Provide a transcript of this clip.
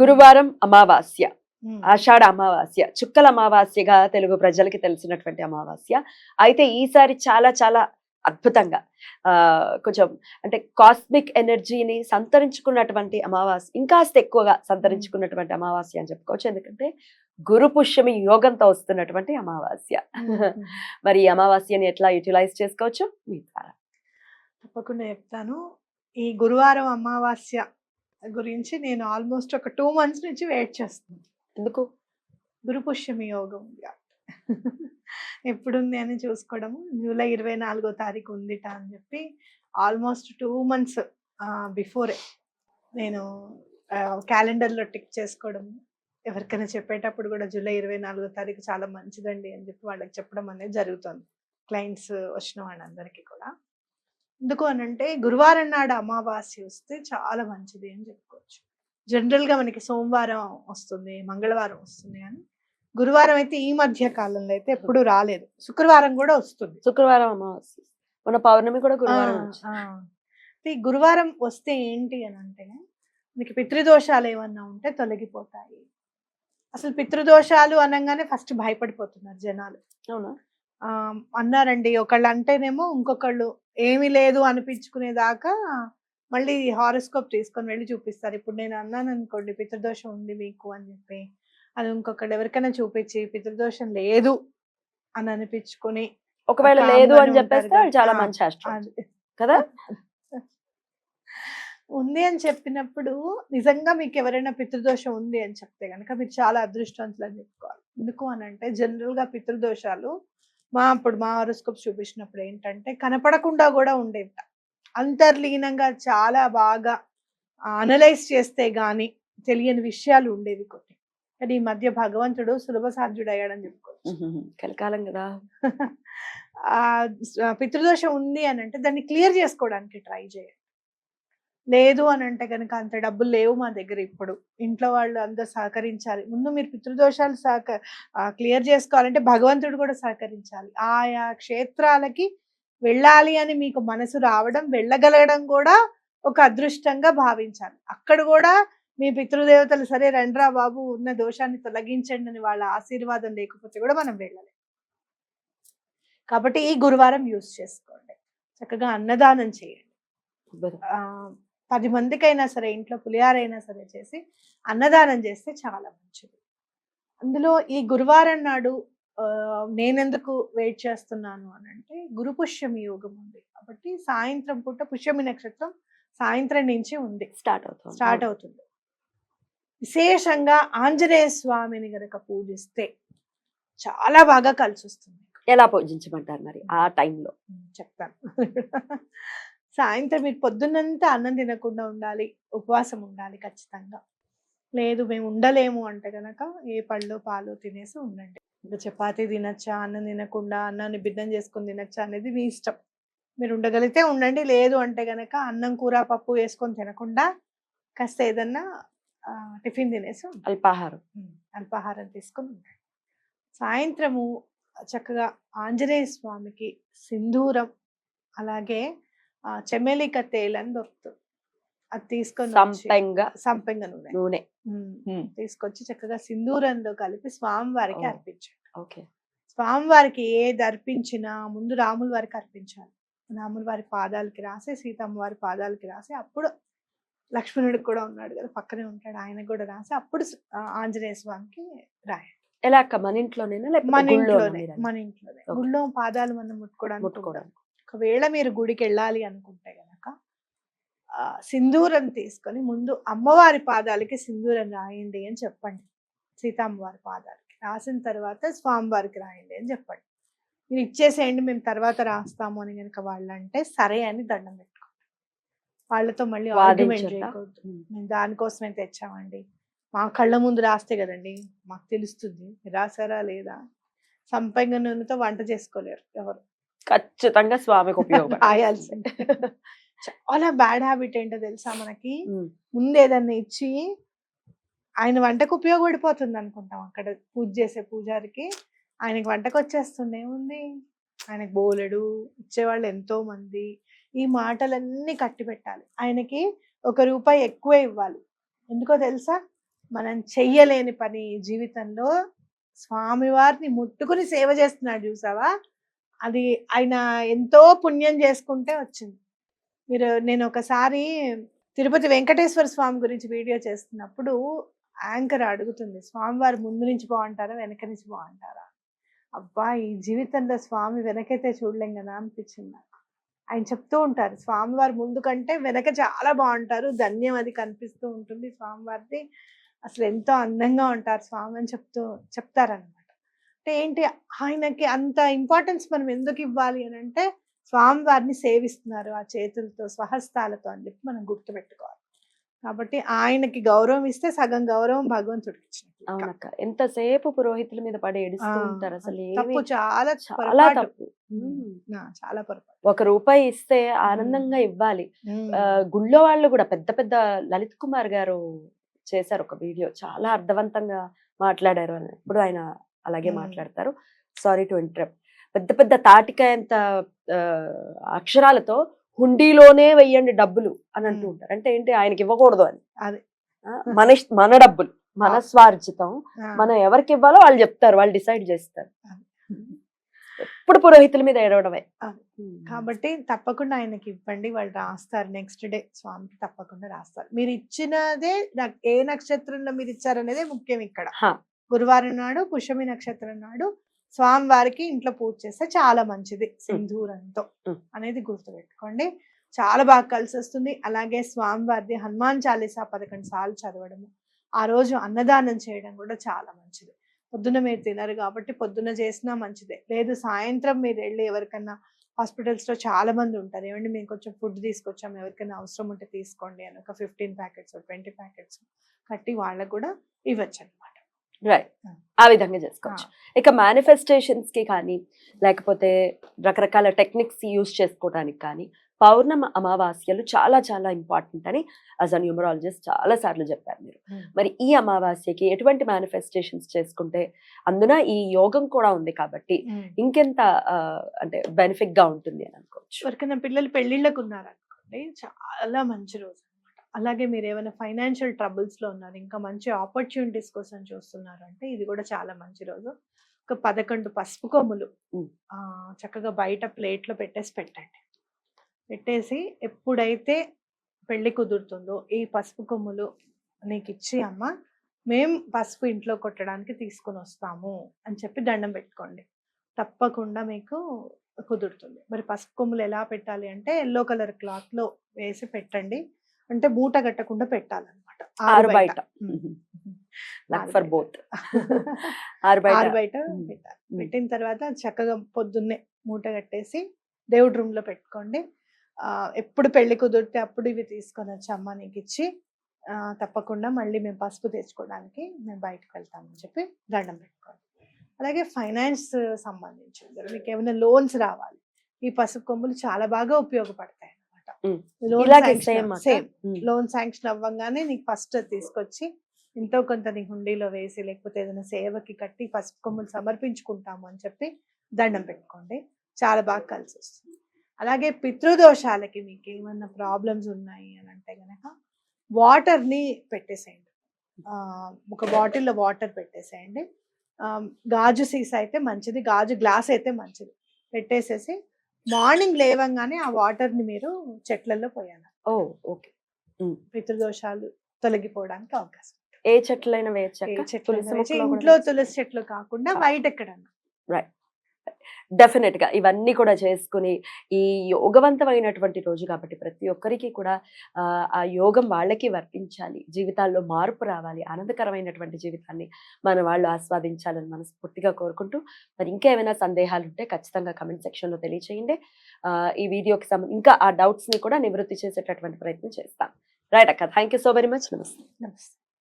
గురువారం అమావాస్య. ఆషాఢ అమావాస్య. చుక్కల అమావాస్యగా తెలుగు ప్రజలకి తెలిసినటువంటి అమావాస్య. అయితే ఈసారి చాలా చాలా అద్భుతంగా కొంచెం అంటే కాస్మిక్ ఎనర్జీని సంతరించుకున్నటువంటి అమావాస్య ఇంకాస్త ఎక్కువగా సంతరించుకున్నటువంటి అమావాస్య అని చెప్పుకోవచ్చు. ఎందుకంటే గురు పుష్యమి యోగంతో వస్తున్నటువంటి అమావాస్య. మరి ఈ అమావాస్యని ఎట్లా యూటిలైజ్ చేసుకోవచ్చు? మీ ద్వారా. తప్పకుండా చెప్తాను. ఈ గురువారం అమావాస్య గురించి నేను ఆల్మోస్ట్ ఒక టూ మంత్స్ నుంచి వెయిట్ చేస్తున్నాను. ఎందుకు? గురు పుష్యమి యోగం. ఉంది ఎప్పుడుంది అని చూసుకోవడం జూలై ఇరవై నాలుగో తారీఖు ఉందిట అని చెప్పి ఆల్మోస్ట్ టూ మంత్స్ బిఫోరే నేను క్యాలెండర్లో టిక్ చేసుకోవడం. ఎవరికైనా చెప్పేటప్పుడు కూడా జూలై ఇరవై నాలుగో తారీఖు చాలా మంచిదండి అని చెప్పి వాళ్ళకి చెప్పడం అనేది జరుగుతుంది. క్లయింట్స్ వచ్చిన వాళ్ళందరికీ కూడా. ఎందుకు అని అంటే గురువారం నాడు అమావాస్య వస్తే చాలా మంచిది అని చెప్పుకోవచ్చు. జనరల్గా మనకి సోమవారం వస్తుంది మంగళవారం వస్తుంది కానీ గురువారం అయితే ఈ మధ్య కాలంలో అయితే ఎప్పుడు రాలేదు. శుక్రవారం కూడా వస్తుంది. శుక్రవారం అమావాస్య. మన పౌర్ణమి కూడా గురువారం. ఈ గురువారం వస్తే ఏంటి అని అంటే మనకి పితృదోషాలు ఏమన్నా ఉంటే తొలగిపోతాయి. అసలు పితృదోషాలు అనగానే ఫస్ట్ భయపడిపోతున్నారు జనాలు. అవునా? అన్నారండి. ఒకళ్ళు అంటేనేమో ఇంకొకళ్ళు ఏమీ లేదు అనిపించుకునేదాకా మళ్ళీ హారోస్కోప్ తీసుకొని వెళ్ళి చూపిస్తారు. ఇప్పుడు నేను అన్నాను అనుకోండి పితృదోషం ఉంది మీకు అని చెప్పి. అది ఇంకొకళ్ళు ఎవరికైనా చూపించి పితృదోషం లేదు అని అనిపించుకొని ఒకవేళ లేదు అని చెప్పేస్తే చాలా మంచి. కదా? ఉంది అని చెప్పినప్పుడు నిజంగా మీకు ఎవరైనా పితృదోషం ఉంది అని చెప్తే కనుక మీరు చాలా అదృష్టవంతులు అని చెప్పుకోవాలి. ఎందుకు అని అంటే జనరల్గా పితృదోషాలు మా అప్పుడు మా హారోస్కోప్ చూపించినప్పుడు ఏంటంటే కనపడకుండా కూడా ఉండేవి అంతర్లీనంగా చాలా బాగా అనలైజ్ చేస్తే గాని తెలియని విషయాలు ఉండేవి కొన్ని. కానీ ఈ మధ్య భగవంతుడు సులభ సాధ్యుడు అయ్యాడని చెప్పుకోవచ్చు. కలికాలం కదా. పితృదోషం ఉంది అని అంటే దాన్ని క్లియర్ చేసుకోవడానికి ట్రై చేయండి లేదు అని అంటే కనుక అంత డబ్బులు లేవు మా దగ్గర ఇప్పుడు. ఇంట్లో వాళ్ళు అందరు సహకరించాలి. ముందు మీరు పితృదోషాలు సహక క్లియర్ చేసుకోవాలంటే భగవంతుడు కూడా సహకరించాలి. ఆయా క్షేత్రాలకి వెళ్ళాలి అని మీకు మనసు రావడం వెళ్ళగలగడం కూడా ఒక అదృష్టంగా భావించాలి. అక్కడ కూడా మీ పితృదేవతలు సరే రండ్రా బాబు ఉన్న దోషాన్ని తొలగించండి అని వాళ్ళ ఆశీర్వాదం లేకపోతే కూడా మనం వెళ్ళలేం. కాబట్టి ఈ గురువారం యూస్ చేసుకోండి. చక్కగా అన్నదానం చేయండి. పది మందికైనా సరే ఇంట్లో పులిహారైనా సరే చేసి అన్నదానం చేస్తే చాలా మంచిది. అందులో ఈ గురువారం నాడు నేనెందుకు వెయిట్ చేస్తున్నాను అని అంటే గురు పుష్యమి యోగం ఉంది. కాబట్టి సాయంత్రం పూట పుష్యమి నక్షత్రం సాయంత్రం నుంచి ఉంది. స్టార్ట్ అవుతుంది. స్టార్ట్ అవుతుంది. విశేషంగా ఆంజనేయ స్వామిని గనక పూజిస్తే చాలా బాగా కలిసి వస్తుంది ఎలా పూజించమంటారు మరి? ఆ టైంలో. చెప్తాను. సాయంత్రం మీరు పొద్దున్నంతా అన్నం తినకుండా ఉండాలి ఉపవాసం ఉండాలి ఖచ్చితంగా. లేదు మేము ఉండలేము అంటే గనక ఏ పళ్ళు పాలు తినేసి ఉండండి. ఇంకా చపాతీ తినచ్చా అన్నం తినకుండా అన్నాన్ని బిద్దం చేసుకొని తినచ్చా అనేది మీ ఇష్టం. మీరు ఉండగలిగితే ఉండండి లేదు అంటే గనక అన్నం కూర పప్పు వేసుకొని తినకుండా కాస్త ఏదన్నా టిఫిన్ తినేసి. అల్పాహారం. అల్పాహారం తీసుకొని ఉండండి. సాయంత్రము చక్కగా ఆంజనేయ స్వామికి సింధూరం అలాగే చెమేలిక తేల్ అని దొరుకుతుంది. అది తీసుకొని సంపెంగ. సంపెంగ నూనె. నూనె. తీసుకొచ్చి చక్కగా సింధూరంలో కలిపి స్వామివారికి ఓ. అర్పించండి ఓకే. స్వామివారికి ఏది అర్పించినా ముందు రాముల వారికి అర్పించాలి. రాముల వారి పాదాలకి రాసి సీతమ్మ వారి పాదాలకి రాసి అప్పుడు లక్ష్మణుడికి కూడా ఉన్నాడు కదా పక్కనే ఉంటాడు ఆయనకు కూడా రాసి అప్పుడు ఆంజనేయ స్వామికి రాయండి ఎలా అక్క? మన ఇంట్లోనేనా? లేకపోతే మన ఇంట్లోనే? మన ఇంట్లోనే. గుళ్ళో పాదాలు మనం ముట్టుకోవడానికి. ఒకవేళ మీరు గుడికి వెళ్ళాలి అనుకుంటే గనక ఆ, సింధూరం తీసుకొని ముందు అమ్మవారి పాదాలకి సింధూరం రాయండి అని చెప్పండి. సీతమ్మవారి పాదాలకి. రాసిన తర్వాత స్వామివారికి రాయండి అని చెప్పండి. మీరు ఇచ్చేసేయండి మేము తర్వాత రాస్తాము అని కనుక వాళ్ళు అంటే సరే అని దండం పెట్టుకోండి. వాళ్ళతో మళ్ళీ ఆర్గ్యుమెంట్? చేయకూడదు. మేము దానికోసమే తెచ్చామండి. మా కళ్ళ ముందు రాస్తే కదండి మాకు తెలుస్తుంది. రాసారా లేదా? సంపంగ నూనెతో వంట చేసుకోలేరు ఎవరు. ఖచ్చితంగా స్వామికి ఉపయోగపడాలి రాయాల్సిందే చాలా బ్యాడ్ హ్యాబిట్ ఏంటో తెలుసా మనకి. ముందు ఏదన్నా ఇచ్చి ఆయన వంటకు ఉపయోగపడిపోతుంది అనుకుంటాం అక్కడ పూజ చేసే పూజారికి. ఆయనకి వంటకు వచ్చేస్తుంది ఏముంది? ఆయనకి బోలెడు ఇచ్చేవాళ్ళు ఎంతో మంది ఈ మాటలన్నీ కట్టి పెట్టాలి ఆయనకి ఒక రూపాయి ఎక్కువ ఇవ్వాలి. ఎందుకో తెలుసా? మనం చెయ్యలేని పని జీవితంలో. స్వామివారిని ముట్టుకుని సేవ చేస్తున్నాడు చూసావా? అది ఆయన ఎంతో పుణ్యం చేసుకుంటే వచ్చింది. మీరు నేను ఒకసారి తిరుపతి వెంకటేశ్వర స్వామి గురించి వీడియో చేస్తున్నప్పుడు యాంకర్ అడుగుతుంది స్వామివారు ముందు నుంచి బాగుంటారా వెనక నుంచి బాగుంటారా? అబ్బా ఈ జీవితంలో స్వామి వెనకైతే చూడలేం కదా అనిపించింది నాకు. ఆయన చెప్తూ ఉంటారు స్వామివారు ముందు కంటే వెనక చాలా బాగుంటారు ధన్యం అది కనిపిస్తూ ఉంటుంది స్వామివారిది అసలు ఎంతో అందంగా ఉంటారు స్వామి అని చెప్తూ చెప్తారనమాట. అంటే ఏంటి? ఆయనకి అంత ఇంపార్టెన్స్ మనం ఎందుకు ఇవ్వాలి అని అంటే స్వామివారిని సేవిస్తున్నారు ఆ చేతులతో స్వహస్తాలతో అని చెప్పి మనం గుర్తుపెట్టుకోవాలి. కాబట్టి ఆయనకి గౌరవం ఇస్తే సగం గౌరవం భగవంతుడికి అవునక్క. ఎంతసేపు పురోహితుల మీద పడి ఏడుస్తూ ఉంటారు అసలు తప్పు చాలా చాలా. తప్పు. చాలా పొరపాటు. ఒక రూపాయి ఇస్తే ఆనందంగా ఇవ్వాలి. గుళ్ళో వాళ్ళు కూడా పెద్ద పెద్ద లలిత్ కుమార్ గారు చేశారు ఒక వీడియో. చాలా అర్థవంతంగా మాట్లాడారు అని. ఇప్పుడు ఆయన అలాగే. మాట్లాడతారు సారీ టు ఇంటరప్ట్ పెద్ద పెద్ద తాటికాయంత అక్షరాలతో హుండీలోనే వెయ్యండి డబ్బులు అని అంటూ. ఉంటారు అంటే ఏంటి ఆయనకి ఇవ్వకూడదు అని అదే. మన మన డబ్బులు మన. స్వార్జితం మనం ఎవరికి ఇవ్వాలో వాళ్ళు చెప్తారు వాళ్ళు డిసైడ్ చేస్తారు. ఎప్పుడు పురోహితుల మీద ఏడవడమే. కాబట్టి తప్పకుండా ఆయనకి ఇవ్వండి వాళ్ళు రాస్తారు నెక్స్ట్ డే స్వామికి తప్పకుండా రాస్తారు మీరు ఇచ్చినదే ఏ నక్షత్రంలో మీరు ఇచ్చారనేదే ముఖ్యం ఇక్కడ. గురువారం నాడు పుష్యమి నక్షత్రం నాడు స్వామి వారికి ఇంట్లో పూజ చేస్తే చాలా మంచిది సింధూరంతో. అనేది గుర్తుపెట్టుకోండి. చాలా బాగా కలిసి వస్తుంది. అలాగే స్వామివారిది హనుమాన్ చాలీసా పదకొండు సార్లు చదవడము ఆ రోజు అన్నదానం చేయడం కూడా చాలా మంచిది. పొద్దున మీరు తినరు కాబట్టి పొద్దున చేసినా మంచిదే. లేదు సాయంత్రం మీరు వెళ్ళి ఎవరికన్నా హాస్పిటల్స్లో చాలా మంది ఉంటారు. ఏమండి మేము కొంచెం ఫుడ్ తీసుకొచ్చాం ఎవరికైనా అవసరం ఉంటే తీసుకోండి అని ఒక ఫిఫ్టీన్ ప్యాకెట్స్ ట్వంటీ ప్యాకెట్స్ కట్టి వాళ్ళకు కూడా ఇవ్వచ్చు రైట్ ఆ. విధంగా చేసుకోవచ్చు. ఇక మేనిఫెస్టేషన్స్కి కానీ లేకపోతే రకరకాల టెక్నిక్స్ యూజ్ చేసుకోవడానికి కానీ పౌర్ణమ అమావాస్యలు చాలా చాలా ఇంపార్టెంట్ అని అస్ అ న్యూమరాలజిస్ట్ చాలా సార్లు చెప్పారు మీరు. మరి ఈ అమావాస్యకి ఎటువంటి మేనిఫెస్టేషన్స్ చేసుకుంటే అందున ఈ యోగం కూడా ఉంది కాబట్టి ఇంకెంత అంటే బెనిఫిట్గా ఉంటుంది అని అనుకోవచ్చు. ఎవరికైనా పిల్లలు పెళ్ళిళ్ళకు ఉన్నారనుకోండి చాలా మంచి రోజు. అలాగే మీరు ఏమైనా ఫైనాన్షియల్ ట్రబుల్స్లో ఉన్నారు ఇంకా మంచి ఆపర్చునిటీస్ కోసం చూస్తున్నారు అంటే ఇది కూడా చాలా మంచి రోజు. ఒక పదకొండు పసుపు కొమ్ములు చక్కగా బయట ప్లేట్లో పెట్టేసి పెట్టండి. పెట్టేసి ఎప్పుడైతే పెళ్ళి కుదురుతుందో ఈ పసుపు కొమ్ములు నీకు ఇచ్చి అమ్మ మేం పసుపు ఇంట్లో కొట్టడానికి తీసుకొని వస్తాము అని చెప్పి దండం పెట్టుకోండి. తప్పకుండా మీకు కుదురుతుంది. మరి పసుపు కొమ్ములు ఎలా పెట్టాలి అంటే ఎల్లో కలర్ క్లాత్లో వేసి పెట్టండి. అంటే మూట కట్టకుండా పెట్టాలన్నమాట. ఆరు బయట. Luck for. బోత్ ఆరు బయట. ఆరు బయట. పెట్టిన తర్వాత చక్కగా పొద్దున్నే మూట కట్టేసి దేవుడి రూమ్లో పెట్టుకోండి. ఆ, ఎప్పుడు పెళ్ళి కుదిరితే అప్పుడు ఇవి తీసుకొని వచ్చి అమ్మ నీకు ఇచ్చి ఆ, తప్పకుండా మళ్ళీ మేము పసుపు తెచ్చుకోవడానికి మేము బయటకు వెళ్తామని చెప్పి దండం పెట్టుకోండి. అలాగే ఫైనాన్స్ సంబంధించింది మీకు ఏమైనా లోన్స్ రావాలి. ఈ పసుపు కొమ్ములు చాలా బాగా ఉపయోగపడతాయి. అనమాట లోన్ శాంక్షన్ అవ్వగానే నీకు ఫస్ట్ తీసుకొచ్చి ఎంతో కొంత నీ హుండీలో వేసి లేకపోతే ఏదైనా సేవకి కట్టి పసుపు కొమ్ములు సమర్పించుకుంటాము అని చెప్పి దండం పెట్టుకోండి. చాలా బాగా కలిసి వస్తుంది. అలాగే పితృదోషాలకి మీకు ఏమన్నా ప్రాబ్లమ్స్ ఉన్నాయి అని అంటే గనక వాటర్ని పెట్టేసేయండి. ఒక బాటిల్లో వాటర్ పెట్టేసేయండి. ఆ, గాజు సీసా అయితే మంచిది గాజు గ్లాస్ అయితే మంచిది. పెట్టేసేసి మార్నింగ్ లేవంగానే ఆ వాటర్ని మీరు చెట్లలో పోయాలి? Oh okay. పితృదోషాలు తొలగిపోవడానికి అవకాశం ఏ చెట్లైనా కూడా ఇంట్లో వేయచ్చా? తులసి చెట్లు కాకుండా. బయట ఎక్కడన్నా డెఫినెట్ గా ఇవన్నీ కూడా చేసుకుని ఈ యోగవంతమైనటువంటి రోజు కాబట్టి ప్రతి ఒక్కరికి కూడా ఆ, యోగం వాళ్ళకి వర్తించాలి. జీవితాల్లో మార్పు రావాలి. ఆనందకరమైనటువంటి జీవితాన్ని మన వాళ్ళు ఆస్వాదించాలని మనస్ఫూర్తిగా కోరుకుంటూ మరి ఇంకా ఏమైనా సందేహాలు ఉంటే ఖచ్చితంగా కమెంట్ సెక్షన్లో తెలియచేయండి. ఈ వీడియోకి సంబంధించి ఇంకా ఆ డౌట్స్ని కూడా నివృత్తి చేసేటటువంటి ప్రయత్నం చేస్తాం. రైట్ అక్క? Thank you so very much నమస్తే నమస్తే